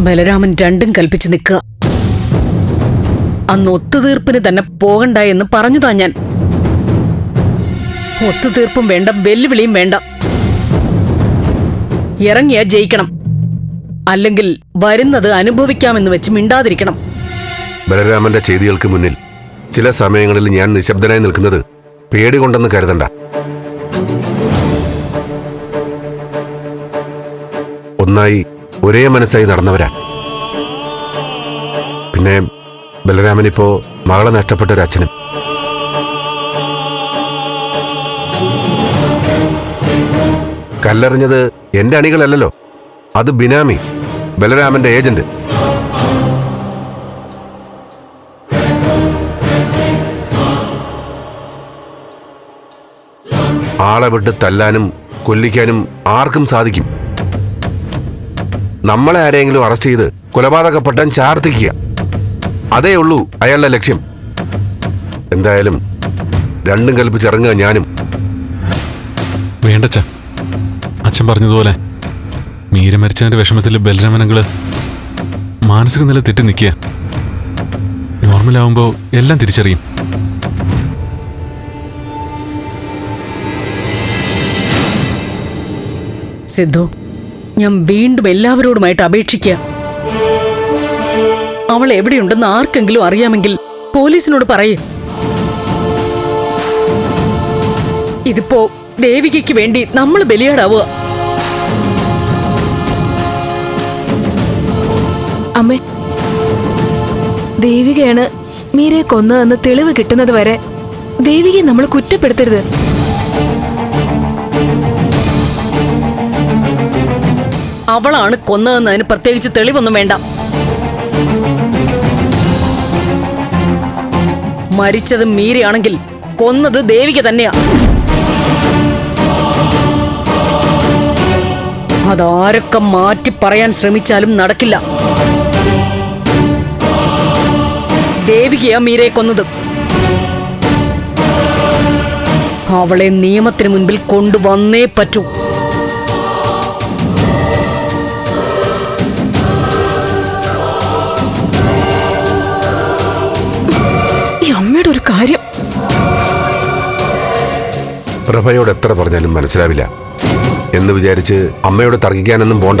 ബലരാമൻ രണ്ടും കൽപ്പിച്ചു നിൽക്കുക അന്ന് ഒത്തുതീർപ്പിന് തന്നെ പോകണ്ട എന്ന് പറഞ്ഞതാ ഞാൻ. ഒത്തുതീർപ്പും വേണ്ട വെല്ലുവിളിയും വേണ്ട. ഇറങ്ങിയാ ജയിക്കണം. അല്ലെങ്കിൽ വരുന്നത് അനുഭവിക്കാമെന്ന് വെച്ച് മിണ്ടാതിരിക്കണം. ബലരാമന്റെ ചെയ്തികൾക്ക് മുന്നിൽ ചില സമയങ്ങളിൽ ഞാൻ നിശബ്ദനായി നിൽക്കുന്നത് പേടി കൊണ്ടെന്ന് കരുതണ്ട. ഒന്നായി ഒരേ മനസ്സായി നടന്നവരാ. പിന്നെ ബലരാമനിപ്പോ മകളെ നഷ്ടപ്പെട്ട ഒരു അച്ഛനും. കല്ലെറിഞ്ഞത് എന്റെ അണികളല്ലല്ലോ. അത് ബിനാമി ബലരാമന്റെ ഏജന്റ്. ആളെ വിട്ട് തല്ലാനും കൊല്ലിക്കാനും ആർക്കും സാധിക്കും. നമ്മളെ ആരെങ്കിലും അറസ്റ്റ് ചെയ്ത് കൊലപാതകപ്പെട്ടാൻ ചാർത്തിക്കുക. അതേ ഉള്ളൂ അയാളുടെ ലക്ഷ്യം. എന്തായാലും രണ്ടും കൽപ്പിച്ചിറങ്ങുക ഞാനും. വേണ്ടച്ച. അച്ഛൻ പറഞ്ഞതുപോലെ മീര മരിച്ചതിന്റെ വിഷമത്തിൽ ബലരമനങ്ങൾ മാനസിക നില തെറ്റി നിൽക്കുക. നോർമലാവുമ്പോൾ എല്ലാം തിരിച്ചറിയും. സിദ്ധു ഞാൻ വീണ്ടും എല്ലാവരോടുമായിട്ട് അപേക്ഷിക്കുക അവൾ എവിടെയുണ്ടെന്ന് ആർക്കെങ്കിലും അറിയാമെങ്കിൽ പോലീസിനോട് പറയേ. ഇതിപ്പോ ദേവികയ്ക്ക് വേണ്ടി നമ്മൾ ബലിയാടാവുക. അമ്മേ ദേവികയാണ് മീരയെ കൊന്നതെന്ന് തെളിവ് കിട്ടുന്നത് വരെ ദേവികയെ നമ്മൾ കുറ്റപ്പെടുത്തരുത്. അവളാണ് കൊന്നതെന്നതിന് പ്രത്യേകിച്ച് തെളിവൊന്നും വേണ്ട. മരിച്ചത് മീരയാണെങ്കിൽ കൊന്നത് ദേവിക തന്നെയാ. അതാരൊക്കെ മാറ്റി പറയാൻ ശ്രമിച്ചാലും നടക്കില്ല. ദേവികയാ മീരയെ കൊന്നത്. അവളെ നിയമത്തിന് മുൻപിൽ കൊണ്ടുവന്നേ പറ്റൂ. കാര്യം. പ്രഭയോട് എത്ര പറഞ്ഞാലും മനസ്സിലാവില്ല. എന്ന് വിചാരിച്ച് അമ്മയോട് തർക്കിക്കാനൊന്നും പോണ്ട.